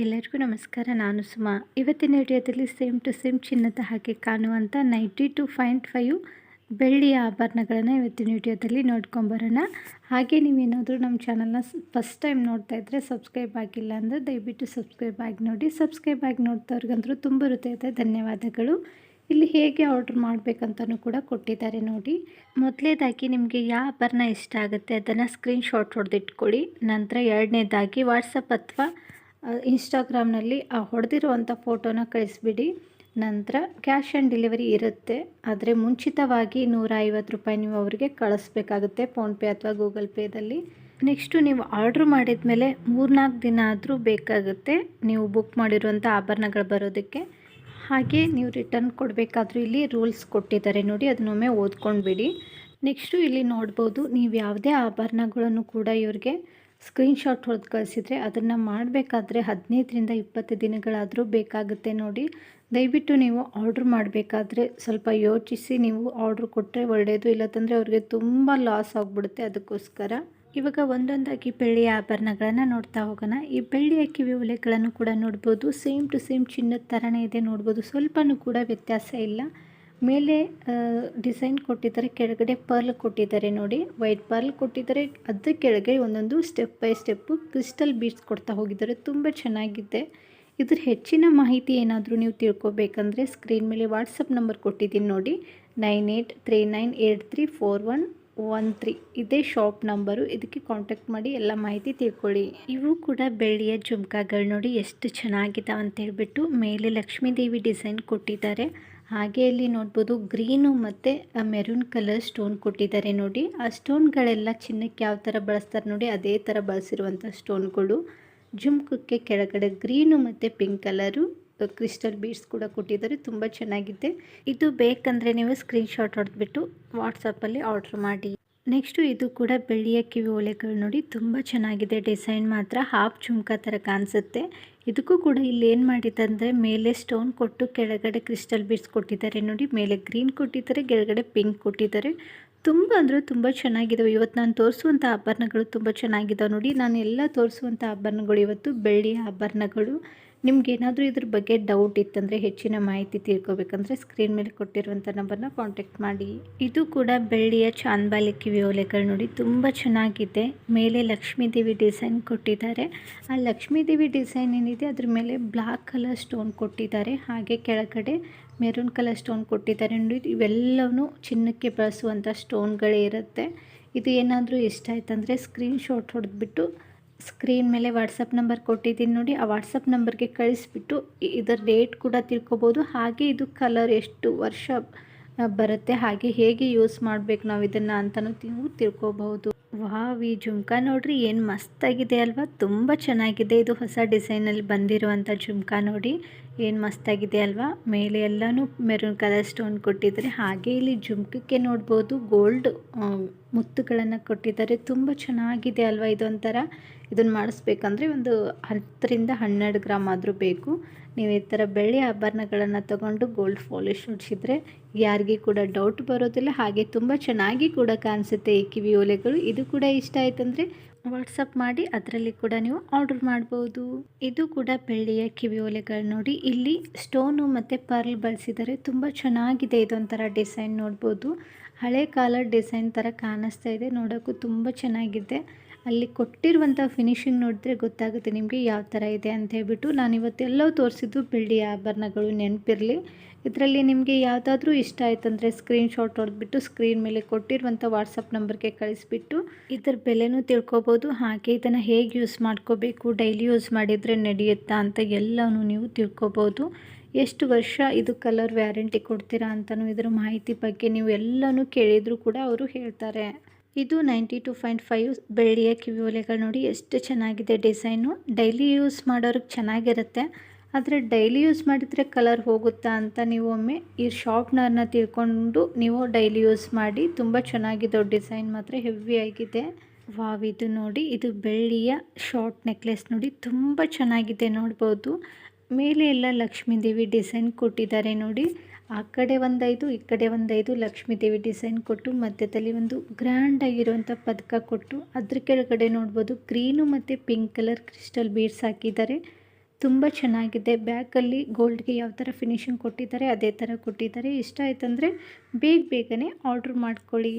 ಎಲ್ಲರಿಗೂ ನಮಸ್ಕಾರ. ನಾನು ಸುಮಾ. ಇವತ್ತಿನ ವಿಡಿಯೋದಲ್ಲಿ ಸೇಮ್ ಟು ಸೇಮ್ ಚಿನ್ನದ ಹಾಗೆ ಕಾಣುವಂಥ ನೈಂಟಿ ಟು ಪಾಯಿಂಟ್ ಫೈವ್ ಬೆಳ್ಳಿಯ ಆಭರಣಗಳನ್ನು ಇವತ್ತಿನ ವಿಡಿಯೋದಲ್ಲಿ ನೋಡ್ಕೊಂಬರೋಣ ಹಾಗೆ ನೀವೇನಾದರೂ ನಮ್ಮ ಚಾನಲ್ನ ಫಸ್ಟ್ ಟೈಮ್ ನೋಡ್ತಾ ಇದ್ದರೆ ಸಬ್ಸ್ಕ್ರೈಬ್ ಆಗಿಲ್ಲ ಅಂದರೆ ದಯವಿಟ್ಟು ಸಬ್ಸ್ಕ್ರೈಬ್ ಆಗಿ ನೋಡಿ. ಸಬ್ಸ್ಕ್ರೈಬ್ ಆಗಿ ನೋಡ್ತವ್ರಿಗಂದ್ರೂ ತುಂಬ ಹೃದಯದ ಧನ್ಯವಾದಗಳು. ಇಲ್ಲಿ ಹೇಗೆ ಆರ್ಡ್ರ್ ಮಾಡಬೇಕಂತಲೂ ಕೂಡ ಕೊಟ್ಟಿದ್ದಾರೆ ನೋಡಿ. ಮೊದಲೇದಾಗಿ ನಿಮಗೆ ಯಾವ ಆಭರಣ ಇಷ್ಟ ಆಗುತ್ತೆ ಅದನ್ನು ಸ್ಕ್ರೀನ್ಶಾಟ್ ಹೊಡೆದಿಟ್ಕೊಳ್ಳಿ. ನಂತರ ಎರಡನೇದಾಗಿ ವಾಟ್ಸಪ್ ಅಥವಾ ಇನ್ಸ್ಟಾಗ್ರಾಮ್ನಲ್ಲಿ ಆ ಹೊಡೆದಿರುವಂಥ ಫೋಟೋನ ಕಳಿಸ್ಬಿಡಿ. ನಂತರ ಕ್ಯಾಶ್ ಆನ್ ಡೆಲಿವರಿ ಇರುತ್ತೆ. ಆದರೆ ಮುಂಚಿತವಾಗಿ ನೂರ ಐವತ್ತು ರೂಪಾಯಿ ನೀವು ಅವರಿಗೆ ಕಳಿಸ್ಬೇಕಾಗುತ್ತೆ ಫೋನ್ಪೇ ಅಥವಾ ಗೂಗಲ್ ಪೇದಲ್ಲಿ. ನೆಕ್ಸ್ಟು ನೀವು ಆರ್ಡ್ರ್ ಮಾಡಿದ ಮೇಲೆ ಮೂರ್ನಾಲ್ಕು ದಿನ ಆದರೂ ಬೇಕಾಗುತ್ತೆ ನೀವು ಬುಕ್ ಮಾಡಿರುವಂಥ ಆಭರಣಗಳು ಬರೋದಕ್ಕೆ. ಹಾಗೆ ನೀವು ರಿಟರ್ನ್ ಕೊಡಬೇಕಾದ್ರೂ ಇಲ್ಲಿ ರೂಲ್ಸ್ ಕೊಟ್ಟಿದ್ದಾರೆ ನೋಡಿ, ಅದನ್ನೊಮ್ಮೆ ಓದ್ಕೊಂಡ್ಬಿಡಿ. ನೆಕ್ಸ್ಟು ಇಲ್ಲಿ ನೋಡ್ಬೋದು, ನೀವು ಯಾವುದೇ ಆಭರಣಗಳನ್ನು ಕೂಡ ಇವ್ರಿಗೆ ಸ್ಕ್ರೀನ್ಶಾಟ್ ಹೊಡೆದು ಕಳಿಸಿದರೆ ಅದನ್ನು ಮಾಡಬೇಕಾದ್ರೆ ಹದಿನೈದರಿಂದ ಇಪ್ಪತ್ತು ದಿನಗಳಾದರೂ ಬೇಕಾಗುತ್ತೆ ನೋಡಿ. ದಯವಿಟ್ಟು ನೀವು ಆರ್ಡ್ರ್ ಮಾಡಬೇಕಾದ್ರೆ ಸ್ವಲ್ಪ ಯೋಚಿಸಿ ನೀವು ಆರ್ಡ್ರ್ ಕೊಟ್ಟರೆ ಒಳ್ಳೆಯದು ಇಲ್ಲತ್ತಂದರೆ ಅವ್ರಿಗೆ ತುಂಬ ಲಾಸ್ ಆಗಿಬಿಡುತ್ತೆ ಅದಕ್ಕೋಸ್ಕರ. ಇವಾಗ ಒಂದೊಂದಾಗಿ ಬೆಳ್ಳಿಯ ಆಭರಣಗಳನ್ನು ನೋಡ್ತಾ ಹೋಗೋಣ. ಈ ಬೆಳ್ಳಿ ಅಕ್ಕಿ ಒಲೆಗಳನ್ನು ಕೂಡ ನೋಡ್ಬೋದು. ಸೇಮ್ ಟು ಸೇಮ್ ಚಿನ್ನದ ಥರನೇ ಇದೆ ನೋಡ್ಬೋದು. ಸ್ವಲ್ಪನೂ ಕೂಡ ವ್ಯತ್ಯಾಸ ಇಲ್ಲ. ಮೇಲೆ ಡಿಸೈನ್ ಕೊಟ್ಟಿದ್ದಾರೆ, ಕೆಳಗಡೆ ಪರ್ಲ್ ಕೊಟ್ಟಿದ್ದಾರೆ ನೋಡಿ. ವೈಟ್ ಪರ್ಲ್ ಕೊಟ್ಟಿದ್ದಾರೆ. ಅದ್ರ ಕೆಳಗೆ ಒಂದೊಂದು step by step crystal beads ಕೊಡ್ತಾ ಹೋಗಿದ್ದಾರೆ. ತುಂಬ ಚೆನ್ನಾಗಿದೆ. ಇದ್ರ ಹೆಚ್ಚಿನ ಮಾಹಿತಿ ಏನಾದರೂ ನೀವು ತಿಳ್ಕೊಬೇಕಂದ್ರೆ ಸ್ಕ್ರೀನ್ ಮೇಲೆ ವಾಟ್ಸಪ್ ನಂಬರ್ ಕೊಟ್ಟಿದ್ದೀನಿ ನೋಡಿ. Nine eight three nine eight three four one one three ಇದೇ ಶಾಪ್ ನಂಬರು ಇದಕ್ಕೆ ಕಾಂಟ್ಯಾಕ್ಟ್ ಮಾಡಿ ಎಲ್ಲ ಮಾಹಿತಿ ತಿಳ್ಕೊಳ್ಳಿ. ಇವು ಕೂಡ ಬೆಳ್ಳಿಯ ಜುಮ್ಕಾಗಳು ನೋಡಿ. ಎಷ್ಟು ಚೆನ್ನಾಗಿದೆ ಅಂತ ಹೇಳ್ಬಿಟ್ಟು ಮೇಲೆ ಲಕ್ಷ್ಮೀದೇವಿ ಡಿಸೈನ್ ಕೊಟ್ಟಿದ್ದಾರೆ. ಹಾಗೆ ಇಲ್ಲಿ ನೋಡ್ಬೋದು ಗ್ರೀನು ಮತ್ತು ಮೆರೂನ್ ಕಲರ್ ಸ್ಟೋನ್ ಕೊಟ್ಟಿದ್ದಾರೆ ನೋಡಿ. ಆ ಸ್ಟೋನ್ಗಳೆಲ್ಲ ಚಿನ್ನಕ್ಕೆ ಯಾವ ಥರ ಬಳಸ್ತಾರೆ ನೋಡಿ, ಅದೇ ಥರ ಬಳಸಿರುವಂಥ ಸ್ಟೋನ್ಗಳು. ಜುಮ್ಕಕ್ಕೆ ಕೆಳಗಡೆ ಗ್ರೀನು ಮತ್ತು ಪಿಂಕ್ ಕಲರು ಕ್ರಿಸ್ಟಲ್ ಬೀಡ್ಸ್ ಕೂಡ ಕೊಟ್ಟಿದ್ದಾರೆ, ತುಂಬ ಚೆನ್ನಾಗಿದೆ. ಇದು ಬೇಕಂದರೆ ನೀವು ಸ್ಕ್ರೀನ್ಶಾಟ್ ಹೊಡೆದ್ಬಿಟ್ಟು ವಾಟ್ಸಪ್ಪಲ್ಲಿ ಆರ್ಡ್ರ್ ಮಾಡಿ. ನೆಕ್ಸ್ಟು ಇದು ಕೂಡ ಬೆಳ್ಳಿಯ ಕಿವಿ ಓಲೆಗಳು ನೋಡಿ, ತುಂಬ ಚೆನ್ನಾಗಿದೆ. ಡಿಸೈನ್ ಮಾತ್ರ ಹಾಫ್ ಚುಮ್ಕ ಥರ ಕಾಣಿಸುತ್ತೆ. ಇದಕ್ಕೂ ಕೂಡ ಇಲ್ಲಿ ಏನು ಮಾಡಿದ್ದಂದರೆ, ಮೇಲೆ ಸ್ಟೋನ್ ಕೊಟ್ಟು ಕೆಳಗಡೆ ಕ್ರಿಸ್ಟಲ್ ಬೀಡ್ಸ್ ಕೊಟ್ಟಿದ್ದಾರೆ ನೋಡಿ. ಮೇಲೆ ಗ್ರೀನ್ ಕೊಟ್ಟಿದ್ದಾರೆ, ಕೆಳಗಡೆ ಪಿಂಕ್ ಕೊಟ್ಟಿದ್ದಾರೆ. ತುಂಬ ಅಂದರೆ ತುಂಬ ಚೆನ್ನಾಗಿದ್ದಾವೆ ಇವತ್ತು ನಾನು ತೋರಿಸುವಂಥ ಆಭರಣಗಳು ತುಂಬ ಚೆನ್ನಾಗಿದ್ದಾವೆ ನೋಡಿ. ನಾನು ಎಲ್ಲ ತೋರಿಸುವಂಥ ಆಭರಣಗಳು ಇವತ್ತು ಬೆಳ್ಳಿಯ ಆಭರಣಗಳು. ನಿಮ್ಗೇನಾದರೂ ಇದ್ರ ಬಗ್ಗೆ ಡೌಟ್ ಇತ್ತಂದರೆ ಹೆಚ್ಚಿನ ಮಾಹಿತಿ ತಿಳ್ಕೊಬೇಕಂದ್ರೆ ಸ್ಕ್ರೀನ್ ಮೇಲೆ ಕೊಟ್ಟಿರುವಂಥ ನಂಬರ್ನ ಕಾಂಟ್ಯಾಕ್ಟ್ ಮಾಡಿ. ಇದು ಕೂಡ ಬೆಳ್ಳಿಯ ಚಾಂದ್ಬಾಲಿ ಕಿವಿ ಓಲೆಗಳು ನೋಡಿ. ತುಂಬ ಚೆನ್ನಾಗಿದೆ. ಮೇಲೆ ಲಕ್ಷ್ಮೀದೇವಿ ಡಿಸೈನ್ ಕೊಟ್ಟಿದ್ದಾರೆ. ಆ ಲಕ್ಷ್ಮೀದೇವಿ ಡಿಸೈನ್ ಏನಿದೆ? ಅದ್ರ ಮೇಲೆ ಬ್ಲಾಕ್ ಕಲರ್ ಸ್ಟೋನ್ ಕೊಟ್ಟಿದ್ದಾರೆ. ಹಾಗೆ ಕೆಳಗಡೆ ಮೆರೂನ್ ಕಲರ್ ಸ್ಟೋನ್ ಕೊಟ್ಟಿದ್ದಾರೆ. ನೋಡಿ ಇವೆಲ್ಲವೂ ಚಿನ್ನಕ್ಕೆ ಬಳಸುವಂಥ ಸ್ಟೋನ್ಗಳೇ ಇರುತ್ತೆ. ಇದು ಏನಾದರೂ ಇಷ್ಟ ಆಯ್ತಂದರೆ ಸ್ಕ್ರೀನ್ಶಾಟ್ ಹೊಡೆದ್ಬಿಟ್ಟು ಸ್ಕ್ರೀನ್ ಮೇಲೆ ವಾಟ್ಸಪ್ ನಂಬರ್ ಕೊಟ್ಟಿದ್ದೀನಿ ನೋಡಿ, ಆ ವಾಟ್ಸಪ್ ನಂಬರ್ಗೆ ಕಳಿಸ್ಬಿಟ್ಟು ಇದರ ರೇಟ್ ಕೂಡ ತಿಳ್ಕೊಬೋದು. ಹಾಗೆ ಇದು ಕಲರ್ ಎಷ್ಟು ವರ್ಷ ಬರುತ್ತೆ, ಹಾಗೆ ಹೇಗೆ ಯೂಸ್ ಮಾಡಬೇಕು ನಾವು ಇದನ್ನು ಅಂತಲೂ ನೀವು ತಿಳ್ಕೊಬಹುದು. ವಾವ್, ಈ ಜುಮ್ಕಾ ನೋಡ್ರಿ, ಏನು ಮಸ್ತಾಗಿದೆ ಅಲ್ವಾ. ತುಂಬ ಚೆನ್ನಾಗಿದೆ ಇದು ಹೊಸ ಡಿಸೈನಲ್ಲಿ ಬಂದಿರುವಂಥ ಜುಮ್ಕಾ ನೋಡಿ. ಏನು ಮಸ್ತಾಗಿದೆ ಅಲ್ವಾ? ಮೇಲೆ ಎಲ್ಲನೂ ಮೆರೂನ್ ಕಲರ್ ಸ್ಟೋನ್ ಕೊಟ್ಟಿದ್ದಾರೆ. ಹಾಗೆ ಇಲ್ಲಿ ಜುಮ್ಕಕ್ಕೆ ನೋಡ್ಬೋದು ಗೋಲ್ಡ್ ಮುತ್ತುಗಳನ್ನು ಕೊಟ್ಟಿದ್ದಾರೆ. ತುಂಬ ಚೆನ್ನಾಗಿದೆ ಅಲ್ವಾ ಇದೊಂಥರ? ಇದನ್ನು ಮಾಡಿಸ್ಬೇಕಂದ್ರೆ ಒಂದು ಹತ್ತರಿಂದ ಹನ್ನೆರಡು ಗ್ರಾಮ್ ಆದರೂ ಬೇಕು. ನೀವು ಈ ಥರ ಬೆಳ್ಳಿ ಆಭರಣಗಳನ್ನು ತಗೊಂಡು ಗೋಲ್ಡ್ ಫಾಲಿಶ್ ಹೊಡಿಸಿದ್ರೆ ಯಾರಿಗೆ ಕೂಡ ಡೌಟ್ ಬರೋದಿಲ್ಲ. ಹಾಗೆ ತುಂಬ ಚೆನ್ನಾಗಿ ಕೂಡ ಕಾಣಿಸುತ್ತೆ ಈ ಕಿವಿ ಓಲೆಗಳು. ಇದು ಕೂಡ ಇಷ್ಟ ಆಯ್ತಂದರೆ ವಾಟ್ಸಪ್ ಮಾಡಿ ಅದರಲ್ಲಿ ಕೂಡ ನೀವು ಆರ್ಡರ್ ಮಾಡ್ಬೋದು. ಇದು ಕೂಡ ಬೆಳ್ಳಿಯ ಕಿವಿ ಓಲೆಗಳು ನೋಡಿ. ಇಲ್ಲಿ ಸ್ಟೋನು ಮತ್ತು ಪರ್ಲ್ ಬಳಸಿದ್ದಾರೆ ತುಂಬ ಚೆನ್ನಾಗಿದೆ. ಇದೊಂಥರ ಡಿಸೈನ್ ನೋಡ್ಬೋದು. ಹಳೆ ಕಾಲದ ಡಿಸೈನ್ ಥರ ಕಾಣಿಸ್ತಾ ಇದೆ. ನೋಡೋಕ್ಕೂ ತುಂಬ ಚೆನ್ನಾಗಿದೆ. ಅಲ್ಲಿ ಕೊಟ್ಟಿರುವಂಥ ಫಿನಿಶಿಂಗ್ ನೋಡಿದ್ರೆ ಗೊತ್ತಾಗುತ್ತೆ ನಿಮಗೆ ಯಾವ ಥರ ಇದೆ ಅಂತ ಹೇಳ್ಬಿಟ್ಟು ನಾನು ಇವತ್ತೆಲ್ಲವೂ ತೋರಿಸಿದ್ದು ಬೆಳ್ಳಿ ಆಭರಣಗಳು ನೆನಪಿರಲಿ. ಇದರಲ್ಲಿ ನಿಮಗೆ ಯಾವುದಾದ್ರೂ ಇಷ್ಟ ಆಯ್ತಂದರೆ ಸ್ಕ್ರೀನ್ಶಾಟ್ ಹೊಡೆದ್ಬಿಟ್ಟು ಸ್ಕ್ರೀನ್ ಮೇಲೆ ಕೊಟ್ಟಿರುವಂಥ ವಾಟ್ಸಪ್ ನಂಬರ್ಗೆ ಕಳಿಸ್ಬಿಟ್ಟು ಇದರ ಬೆಲೆನೂ ತಿಳ್ಕೊಬೋದು. ಹಾಗೆ ಇದನ್ನು ಹೇಗೆ ಯೂಸ್ ಮಾಡ್ಕೋಬೇಕು ಡೈಲಿ ಯೂಸ್ ಮಾಡಿದರೆ ನಡೆಯುತ್ತಾ ಅಂತ ಎಲ್ಲವೂ ನೀವು ತಿಳ್ಕೊಬೋದು. ಎಷ್ಟು ವರ್ಷ ಇದು ಕಲರ್ ವ್ಯಾರಂಟಿ ಕೊಡ್ತೀರಾ ಅಂತಲೂ ಇದರ ಮಾಹಿತಿ ಬಗ್ಗೆ ನೀವು ಎಲ್ಲನೂ ಕೇಳಿದರೂ ಕೂಡ ಅವರು ಹೇಳ್ತಾರೆ. ಇದು ನೈಂಟಿ ಟು ಪಾಯಿಂಟ್ ಫೈವ್ ಬೆಳ್ಳಿಯ ಕಿವಿ ಒಲೆಗಳು ನೋಡಿ ಎಷ್ಟು ಚೆನ್ನಾಗಿದೆ ಡಿಸೈನು. ಡೈಲಿ ಯೂಸ್ ಮಾಡೋರಿಗೆ ಚೆನ್ನಾಗಿರುತ್ತೆ. ಆದರೆ ಡೈಲಿ ಯೂಸ್ ಮಾಡಿದರೆ ಕಲರ್ ಹೋಗುತ್ತಾ ಅಂತ ನೀವು ಒಮ್ಮೆ ಈ ಶಾರ್ಪ್ನರ್ನ ತಿಳ್ಕೊಂಡು ನೀವು ಡೈಲಿ ಯೂಸ್ ಮಾಡಿ ತುಂಬ ಚೆನ್ನಾಗಿದೆ ಡಿಸೈನ್ ಮಾತ್ರ, ಹೆವಿ ಆಗಿದೆ. ವಾವ್, ಇದು ನೋಡಿ, ಇದು ಬೆಳ್ಳಿಯ ಶಾರ್ಟ್ ನೆಕ್ಲೆಸ್ ನೋಡಿ ತುಂಬ ಚೆನ್ನಾಗಿದೆ ನೋಡ್ಬೋದು. ಮೇಲೆ ಎಲ್ಲ ಲಕ್ಷ್ಮೀ ದೇವಿ ಡಿಸೈನ್ ಕೊಟ್ಟಿದ್ದಾರೆ ನೋಡಿ. ಆ ಕಡೆ ಒಂದೈದು, ಈ ಕಡೆ ಒಂದೈದು ಲಕ್ಷ್ಮೀದೇವಿ ಡಿಸೈನ್ ಕೊಟ್ಟು, ಮಧ್ಯದಲ್ಲಿ ಒಂದು ಗ್ರ್ಯಾಂಡ್ ಆಗಿರುವಂಥ ಪದಕ ಕೊಟ್ಟು, ಅದ್ರ ಕೆಳಗಡೆ ನೋಡ್ಬೋದು ಗ್ರೀನು ಮತ್ತು ಪಿಂಕ್ ಕಲರ್ ಕ್ರಿಸ್ಟಲ್ ಬೀಡ್ಸ್ ಹಾಕಿದ್ದಾರೆ. ತುಂಬ ಚೆನ್ನಾಗಿದೆ. ಬ್ಯಾಕಲ್ಲಿ ಗೋಲ್ಡ್ಗೆ ಯಾವ ಥರ ಫಿನಿಶಿಂಗ್ ಕೊಟ್ಟಿದ್ದಾರೆ, ಅದೇ ಥರ ಕೊಟ್ಟಿದ್ದಾರೆ. ಇಷ್ಟ ಆಯ್ತಂದರೆ ಬೇಗ ಬೇಗನೆ ಆರ್ಡ್ರ್ ಮಾಡ್ಕೊಳ್ಳಿ.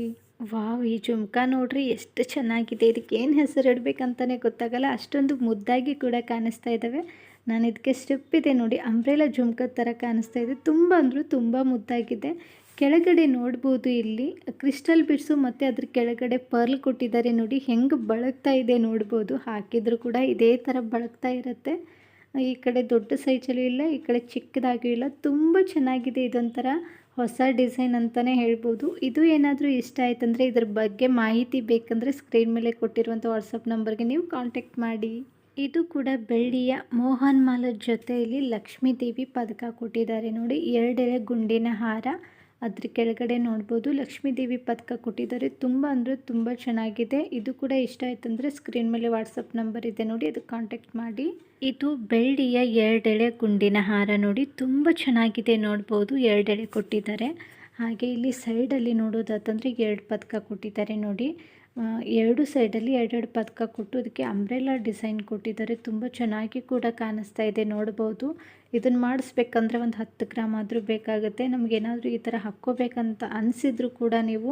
ವಾವ್, ಈ ಜುಮ್ಕಾ ನೋಡ್ರಿ, ಎಷ್ಟು ಚೆನ್ನಾಗಿದೆ. ಇದಕ್ಕೆ ಏನು ಹೆಸರು ಇಡಬೇಕಂತಲೇ ಗೊತ್ತಾಗಲ್ಲ. ಅಷ್ಟೊಂದು ಮುದ್ದಾಗಿ ಕೂಡ ಕಾಣಿಸ್ತಾ ಇದ್ದಾವೆ ನಾನು ಇದಕ್ಕೆ ಸ್ಟೆಪ್ ಇದೆ ನೋಡಿ. ಅಂಬ್ರೆಲಾ ಜುಮ್ಕ ಥರ ಕಾಣಿಸ್ತಾ ಇದೆ. ತುಂಬ ಅಂದರೂ ತುಂಬ ಮುದ್ದಾಗಿದೆ. ಕೆಳಗಡೆ ನೋಡ್ಬೋದು ಇಲ್ಲಿ. ಕ್ರಿಸ್ಟಲ್ ಬಿಡ್ಸು ಮತ್ತು ಅದ್ರ ಕೆಳಗಡೆ ಪರ್ಲ್ ಕೊಟ್ಟಿದ್ದಾರೆ ನೋಡಿ. ಹೆಂಗೆ ಬಳಗ್ತಾ ಇದೆ ನೋಡ್ಬೋದು. ಹಾಕಿದ್ರು ಕೂಡ ಇದೇ ಥರ ಬಳಗ್ತಾ ಇರುತ್ತೆ. ಈ ಕಡೆ ದೊಡ್ಡ ಸೈಜಲ್ಲೂ ಇಲ್ಲ, ಈ ಕಡೆ ಚಿಕ್ಕದಾಗೂ ಇಲ್ಲ. ತುಂಬ ಚೆನ್ನಾಗಿದೆ ಇದೊಂಥರ ಹೊಸ ಡಿಸೈನ್ ಅಂತಲೇ ಹೇಳ್ಬೋದು. ಇದು ಏನಾದರೂ ಇಷ್ಟ ಆಯ್ತಂದರೆ ಇದ್ರ ಬಗ್ಗೆ ಮಾಹಿತಿ ಬೇಕಂದರೆ ಸ್ಕ್ರೀನ್ ಮೇಲೆ ಕೊಟ್ಟಿರುವಂಥ ವಾಟ್ಸಪ್ ನಂಬರ್ಗೆ ನೀವು ಕಾಂಟ್ಯಾಕ್ಟ್ ಮಾಡಿ. ಇದು ಕೂಡ ಬೆಳ್ಳಿಯ ಮೋಹನ್ ಮಾಲ ಜೊತೆಯಲ್ಲಿ ಲಕ್ಷ್ಮೀ ದೇವಿ ಪದಕ ಕೊಟ್ಟಿದ್ದಾರೆ. ನೋಡಿ ಎರಡೆರೆ ಗುಂಡಿನ ಹಾರ. ಅದ್ರ ಕೆಳಗಡೆ ನೋಡ್ಬೋದು, ಲಕ್ಷ್ಮೀ ದೇವಿ ಪದಕ ಕೊಟ್ಟಿದ್ದಾರೆ. ತುಂಬ ಅಂದರೆ ತುಂಬ ಚೆನ್ನಾಗಿದೆ. ಇದು ಕೂಡ ಇಷ್ಟ ಆಯ್ತಂದರೆ ಸ್ಕ್ರೀನ್ ಮೇಲೆ ವಾಟ್ಸಪ್ ನಂಬರ್ ಇದೆ. ನೋಡಿ ಅದಕ್ಕೆ ಕಾಂಟ್ಯಾಕ್ಟ್ ಮಾಡಿ. ಇದು ಬೆಳ್ಳಿಯ ಎರಡೆಳೆ ಗುಂಡಿನ ಹಾರ. ನೋಡಿ, ತುಂಬ ಚೆನ್ನಾಗಿದೆ ನೋಡ್ಬೋದು, ಎರಡೆಳೆ ಕೊಟ್ಟಿದ್ದಾರೆ. ಹಾಗೆ ಇಲ್ಲಿ ಸೈಡಲ್ಲಿ ನೋಡೋದಾತಂದರೆ ಎರಡು ಪದಕ ಕೊಟ್ಟಿದ್ದಾರೆ. ನೋಡಿ ಎರಡು ಸೈಡಲ್ಲಿ ಎರಡೆರಡು ಪದಕ ಕೊಟ್ಟು ಇದಕ್ಕೆ ಅಂಬ್ರೆಲಾ ಡಿಸೈನ್ ಕೊಟ್ಟಿದ್ದಾರೆ. ತುಂಬ ಚೆನ್ನಾಗಿ ಕೂಡ ಕಾಣಿಸ್ತಾ ಇದೆ, ನೋಡ್ಬೋದು. ಇದನ್ನು ಮಾಡಿಸ್ಬೇಕಂದ್ರೆ ಒಂದು ಹತ್ತು ಗ್ರಾಮ್ ಆದರೂ ಬೇಕಾಗುತ್ತೆ. ನಮಗೇನಾದರೂ ಈ ಥರ ಹಾಕ್ಕೋಬೇಕಂತ ಅನಿಸಿದ್ರು ಕೂಡ ನೀವು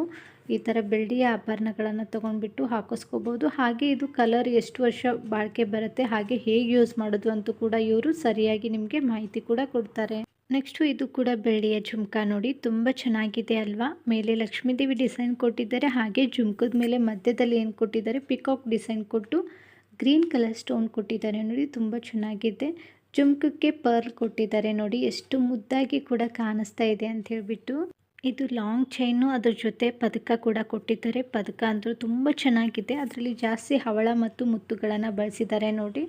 ಈ ಥರ ಬೆಳ್ಳಿಯ ಆಭರಣಗಳನ್ನು ತೊಗೊಂಡ್ಬಿಟ್ಟು ಹಾಕಿಸ್ಕೋಬೋದು. ಹಾಗೆ ಇದು ಕಲರ್ ಎಷ್ಟು ವರ್ಷ ಬಾಳಿಕೆ ಬರುತ್ತೆ, ಹಾಗೆ ಹೇಗೆ ಯೂಸ್ ಮಾಡೋದು ಅಂತೂ ಕೂಡ ಇವರು ಸರಿಯಾಗಿ ನಿಮಗೆ ಮಾಹಿತಿ ಕೂಡ ಕೊಡ್ತಾರೆ. ನೆಕ್ಸ್ಟು ಇದು ಕೂಡ ಬೆಳ್ಳಿಯ ಜುಮ್ಕಾ ನೋಡಿ, ತುಂಬ ಚೆನ್ನಾಗಿದೆ ಅಲ್ವಾ? ಮೇಲೆ ಲಕ್ಷ್ಮೀದೇವಿ ಡಿಸೈನ್ ಕೊಟ್ಟಿದ್ದಾರೆ, ಹಾಗೆ ಜುಮ್ಕದ ಮೇಲೆ ಮಧ್ಯದಲ್ಲಿ ಏನು ಕೊಟ್ಟಿದ್ದಾರೆ, ಪಿಕಾಕ್ ಡಿಸೈನ್ ಕೊಟ್ಟು ಗ್ರೀನ್ ಕಲರ್ ಸ್ಟೋನ್ ಕೊಟ್ಟಿದ್ದಾರೆ ನೋಡಿ, ತುಂಬ ಚೆನ್ನಾಗಿದೆ. ಜುಮ್ಕಕ್ಕೆ ಪರ್ಲ್ ಕೊಟ್ಟಿದ್ದಾರೆ ನೋಡಿ, ಎಷ್ಟು ಮುದ್ದಾಗಿ ಕೂಡ ಕಾಣಿಸ್ತಾ ಇದೆ ಅಂತ ಹೇಳಿಬಿಟ್ಟು. ಇದು ಲಾಂಗ್ ಚೈನು, ಅದ್ರ ಜೊತೆ ಪದಕ ಕೂಡ ಕೊಟ್ಟಿದ್ದಾರೆ. ಪದಕ ಅಂದರೂ ತುಂಬ ಚೆನ್ನಾಗಿದೆ. ಅದರಲ್ಲಿ ಜಾಸ್ತಿ ಹವಳ ಮತ್ತು ಮುತ್ತುಗಳನ್ನು ಬಳಸಿದ್ದಾರೆ ನೋಡಿ.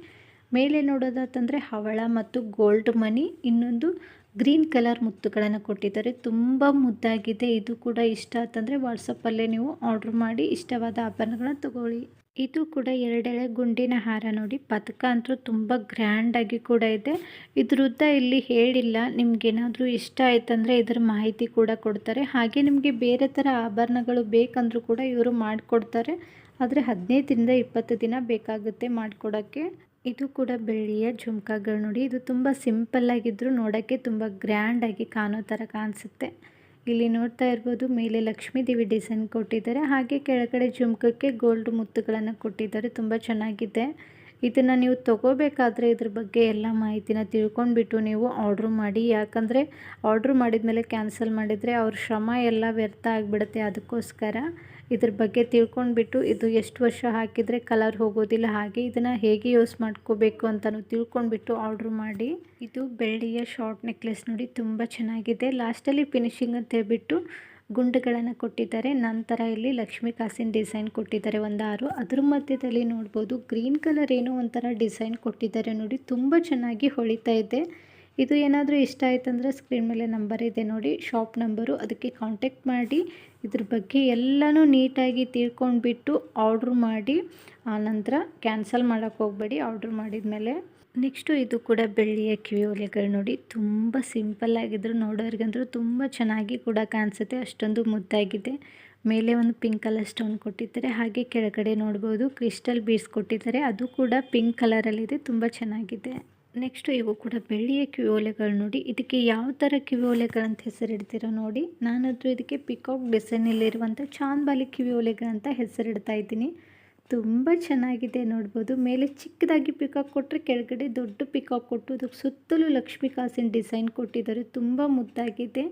ಮೇಲೆ ನೋಡೋದಾತಂದರೆ ಹವಳ ಮತ್ತು ಗೋಲ್ಡ್ ಮನಿ, ಇನ್ನೊಂದು ಗ್ರೀನ್ ಕಲರ್ ಮುತ್ತುಗಳನ್ನು ಕೊಟ್ಟಿದ್ದಾರೆ. ತುಂಬ ಮುದ್ದಾಗಿದೆ. ಇದು ಕೂಡ ಇಷ್ಟ ಆತಂದರೆ ವಾಟ್ಸಪ್ಪಲ್ಲೇ ನೀವು ಆರ್ಡ್ರ್ ಮಾಡಿ ಇಷ್ಟವಾದ ಆಭರಣಗಳನ್ನ ತಗೊಳ್ಳಿ. ಇದು ಕೂಡ ಎರಡೆಳೆ ಗುಂಡಿನ ಹಾರ ನೋಡಿ. ಪದಕ ಅಂತೂ ತುಂಬ ಗ್ರ್ಯಾಂಡಾಗಿ ಕೂಡ ಇದೆ. ಇದ್ರದ್ದ ಇಲ್ಲಿ ಹೇಳಿಲ್ಲ, ನಿಮ್ಗೇನಾದರೂ ಇಷ್ಟ ಆಯ್ತಂದರೆ ಇದರ ಮಾಹಿತಿ ಕೂಡ ಕೊಡ್ತಾರೆ. ಹಾಗೆ ನಿಮಗೆ ಬೇರೆ ಥರ ಆಭರಣಗಳು ಬೇಕಂದ್ರೂ ಕೂಡ ಇವರು ಮಾಡಿಕೊಡ್ತಾರೆ. ಆದರೆ ಹದಿನೈದರಿಂದ ಇಪ್ಪತ್ತು ದಿನ ಬೇಕಾಗುತ್ತೆ ಮಾಡಿಕೊಡೋಕ್ಕೆ. ಇದು ಕೂಡ ಬೆಳ್ಳಿಯ ಜುಮ್ಕಾಗಳು ನೋಡಿ. ಇದು ತುಂಬ ಸಿಂಪಲ್ ಆಗಿದ್ರು ನೋಡೋಕ್ಕೆ ತುಂಬ ಗ್ರ್ಯಾಂಡಾಗಿ ಕಾಣೋ ಥರ ಕಾಣಿಸುತ್ತೆ. ಇಲ್ಲಿ ನೋಡ್ತಾ ಇರ್ಬೋದು ಮೇಲೆ ಲಕ್ಷ್ಮೀ ದೇವಿ ಡಿಸೈನ್ ಕೊಟ್ಟಿದ್ದಾರೆ. ಹಾಗೆ ಕೆಳಗಡೆ ಜುಮ್ಕಕ್ಕೆ ಗೋಲ್ಡ್ ಮುತ್ತುಗಳನ್ನು ಕೊಟ್ಟಿದ್ದಾರೆ. ತುಂಬ ಚೆನ್ನಾಗಿದೆ. ಇದನ್ನು ನೀವು ತೊಗೋಬೇಕಾದ್ರೆ ಇದ್ರ ಬಗ್ಗೆ ಎಲ್ಲ ಮಾಹಿತಿನ ತಿಳ್ಕೊಂಡ್ಬಿಟ್ಟು ನೀವು ಆರ್ಡ್ರ್ ಮಾಡಿ. ಯಾಕಂದರೆ ಆರ್ಡ್ರ್ ಮಾಡಿದ ಮೇಲೆ ಕ್ಯಾನ್ಸಲ್ ಮಾಡಿದರೆ ಅವ್ರ ಶ್ರಮ ಎಲ್ಲ ವ್ಯರ್ಥ ಆಗಿಬಿಡುತ್ತೆ. ಅದಕ್ಕೋಸ್ಕರ ಇದ್ರ ಬಗ್ಗೆ ತಿಳ್ಕೊಂಡ್ಬಿಟ್ಟು ಇದು ಎಷ್ಟು ವರ್ಷ ಹಾಕಿದರೆ ಕಲರ್ ಹೋಗೋದಿಲ್ಲ, ಹಾಗೆ ಇದನ್ನು ಹೇಗೆ ಯೂಸ್ ಮಾಡ್ಕೋಬೇಕು ಅಂತಲೂ ತಿಳ್ಕೊಂಡ್ಬಿಟ್ಟು ಆರ್ಡ್ರ್ ಮಾಡಿ. ಇದು ಬೆಳ್ಳಿಯ ಶಾರ್ಟ್ ನೆಕ್ಲೆಸ್ ನೋಡಿ ತುಂಬ ಚೆನ್ನಾಗಿದೆ. ಲಾಸ್ಟಲ್ಲಿ ಫಿನಿಶಿಂಗ್ ಅಂತ ಹೇಳ್ಬಿಟ್ಟು ಗುಂಡುಗಳನ್ನು ಕೊಟ್ಟಿದ್ದಾರೆ. ನಂತರ ಇಲ್ಲಿ ಲಕ್ಷ್ಮಿ ಕಾಸಿನ ಡಿಸೈನ್ ಕೊಟ್ಟಿದ್ದಾರೆ ಒಂದು ಆರು ಅದ್ರ ಮಧ್ಯದಲ್ಲಿ ನೋಡ್ಬೋದು ಗ್ರೀನ್ ಕಲರ್ ಏನೋ ಒಂಥರ ಡಿಸೈನ್ ಕೊಟ್ಟಿದ್ದಾರೆ ನೋಡಿ, ತುಂಬ ಚೆನ್ನಾಗಿ ಹೊಳಿತಾ ಇದೆ. ಇದು ಏನಾದರೂ ಇಷ್ಟ ಆಯ್ತಂದರೆ ಸ್ಕ್ರೀನ್ ಮೇಲೆ ನಂಬರ್ ಇದೆ ನೋಡಿ ಶಾಪ್ ನಂಬರು ಅದಕ್ಕೆ ಕಾಂಟ್ಯಾಕ್ಟ್ ಮಾಡಿ, ಇದ್ರ ಬಗ್ಗೆ ಎಲ್ಲನೂ ನೀಟಾಗಿ ತಿಳ್ಕೊಂಡ್ಬಿಟ್ಟು ಆರ್ಡ್ರ್ ಮಾಡಿ ಆನಂತರ ಕ್ಯಾನ್ಸಲ್ ಮಾಡೋಕ್ಕೆ ಹೋಗಬೇಡಿ ಆರ್ಡ್ರ್ ಮಾಡಿದ ಮೇಲೆ. ನೆಕ್ಸ್ಟು ಇದು ಕೂಡ ಬೆಳ್ಳಿಯ ಕಿವಿ ಒಲೆಗಳು ನೋಡಿ, ತುಂಬ ಸಿಂಪಲ್ ಆಗಿದ್ರು ನೋಡೋರಿಗಂದ್ರೂ ತುಂಬ ಚೆನ್ನಾಗಿ ಕೂಡ ಕಾಣಿಸುತ್ತೆ, ಅಷ್ಟೊಂದು ಮುದ್ದಾಗಿದೆ. ಮೇಲೆ ಒಂದು ಪಿಂಕ್ ಕಲರ್ ಸ್ಟೋನ್ ಕೊಟ್ಟಿದ್ದಾರೆ, ಹಾಗೆ ಕೆಳಗಡೆ ನೋಡ್ಬೋದು ಕ್ರಿಸ್ಟಲ್ ಬೀಡ್ಸ್ ಕೊಟ್ಟಿದ್ದಾರೆ, ಅದು ಕೂಡ ಪಿಂಕ್ ಕಲರಲ್ಲಿದೆ ತುಂಬ ಚೆನ್ನಾಗಿದೆ. ನೆಕ್ಸ್ಟು ಇವು ಕೂಡ ಬೆಳ್ಳಿಯ ಕಿವಿಯೋಲೆಗಳು ನೋಡಿ. ಇದಕ್ಕೆ ಯಾವ ಥರ ಕಿವಿಯೋಲೆಗಳಂತ ಹೆಸರಿಡ್ತೀರೋ ನೋಡಿ. ನಾನಾದರೂ ಇದಕ್ಕೆ ಪಿಕಾಕ್ ಡಿಸೈನಲ್ಲಿರುವಂಥ ಚಾಂದ್ಬಾಲಿ ಕಿವಿಯೋಲೆಗಳಂತ ಹೆಸರಿಡ್ತಾ ಇದ್ದೀನಿ. ತುಂಬ ಚೆನ್ನಾಗಿದೆ ನೋಡ್ಬೋದು. ಮೇಲೆ ಚಿಕ್ಕದಾಗಿ ಪಿಕಾಕ್ ಕೊಟ್ಟರೆ ಕೆಳಗಡೆ ದೊಡ್ಡ ಪಿಕಾಕ್ ಕೊಟ್ಟು ಅದಕ್ಕೆ ಸುತ್ತಲೂ ಲಕ್ಷ್ಮೀ ಕಾಸಿನ ಡಿಸೈನ್ ಕೊಟ್ಟಿದ್ದಾರೆ. ತುಂಬ ಮುದ್ದಾಗಿದೆ.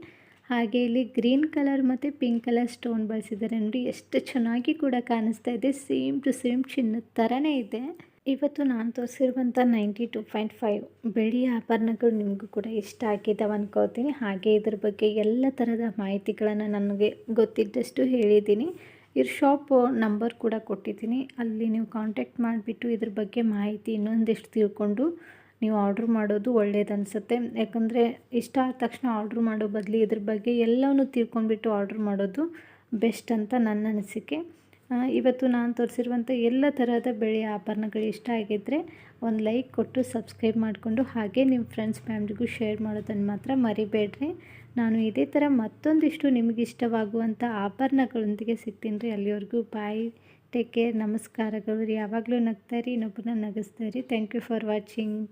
ಹಾಗೆ ಇಲ್ಲಿ ಗ್ರೀನ್ ಕಲರ್ ಮತ್ತು ಪಿಂಕ್ ಕಲರ್ ಸ್ಟೋನ್ ಬಳಸಿದ್ದಾರೆ ನೋಡಿ. ಎಷ್ಟು ಚೆನ್ನಾಗಿ ಕೂಡ ಕಾಣಿಸ್ತಾ ಇದೆ. ಸೇಮ್ ಟು ಸೇಮ್ ಚಿನ್ನದ ಥರನೇ ಇದೆ. ಇವತ್ತು ನಾನು ತೋರಿಸಿರುವಂಥ ನೈಂಟಿ ಟು ಪಾಯಿಂಟ್ ಫೈವ್ ಬೆಳ್ಳಿಯ ಆಭರಣಗಳು ನಿಮಗೂ ಕೂಡ ಇಷ್ಟ ಆಗಿದ್ದಾವೆ ಅನ್ಕೋತೀನಿ. ಹಾಗೆ ಇದ್ರ ಬಗ್ಗೆ ಎಲ್ಲ ಥರದ ಮಾಹಿತಿಗಳನ್ನು ನನಗೆ ಗೊತ್ತಿದ್ದಷ್ಟು ಹೇಳಿದ್ದೀನಿ. ಇವ್ರ ಶಾಪ್ ನಂಬರ್ ಕೂಡ ಕೊಟ್ಟಿದ್ದೀನಿ. ಅಲ್ಲಿ ನೀವು ಕಾಂಟ್ಯಾಕ್ಟ್ ಮಾಡಿಬಿಟ್ಟು ಇದ್ರ ಬಗ್ಗೆ ಮಾಹಿತಿ ಇನ್ನೊಂದಿಷ್ಟು ತಿಳ್ಕೊಂಡು ನೀವು ಆರ್ಡ್ರ್ ಮಾಡೋದು ಒಳ್ಳೇದು ಅನಿಸುತ್ತೆ. ಯಾಕಂದರೆ ಇಷ್ಟ ಆದ ತಕ್ಷಣ ಆರ್ಡ್ರ್ ಮಾಡೋ ಬದಲು ಇದ್ರ ಬಗ್ಗೆ ಎಲ್ಲವೂ ತಿಳ್ಕೊಂಡ್ಬಿಟ್ಟು ಆರ್ಡ್ರ್ ಮಾಡೋದು ಬೆಸ್ಟ್ ಅಂತ ನನ್ನ ಅನಿಸಿಕೆ. ಇವತ್ತು ನಾನು ತೋರಿಸಿರುವಂಥ ಎಲ್ಲ ಥರದ ಬೆಳೆ ಆಭರಣಗಳು ಇಷ್ಟ ಆಗಿದ್ದರೆ ಒಂದು ಲೈಕ್ ಕೊಟ್ಟು ಸಬ್ಸ್ಕ್ರೈಬ್ ಮಾಡಿಕೊಂಡು ಹಾಗೆ ನಿಮ್ಮ ಫ್ರೆಂಡ್ಸ್ ಫ್ಯಾಮ್ಲಿಗೂ ಶೇರ್ ಮಾಡೋದನ್ನು ಮಾತ್ರ ಮರಿಬೇಡ್ರಿ. ನಾನು ಇದೇ ಥರ ಮತ್ತೊಂದಿಷ್ಟು ನಿಮಗೆ ಇಷ್ಟವಾಗುವಂಥ ಆಭರಣಗಳೊಂದಿಗೆ ಸಿಗ್ತೀನಿ ರೀ. ಅಲ್ಲಿವರೆಗೂ ಬಾಯ್ ಟೇಕ್ ಕೇರ್ ನಮಸ್ಕಾರಗಳು ರೀ. ಯಾವಾಗಲೂ ರೀ ಇನ್ನೊಬ್ಬರನ್ನ ನಗಿಸ್ತಾಯಿರಿ ಥ್ಯಾಂಕ್ ಯು ಫಾರ್ ವಾಚಿಂಗ್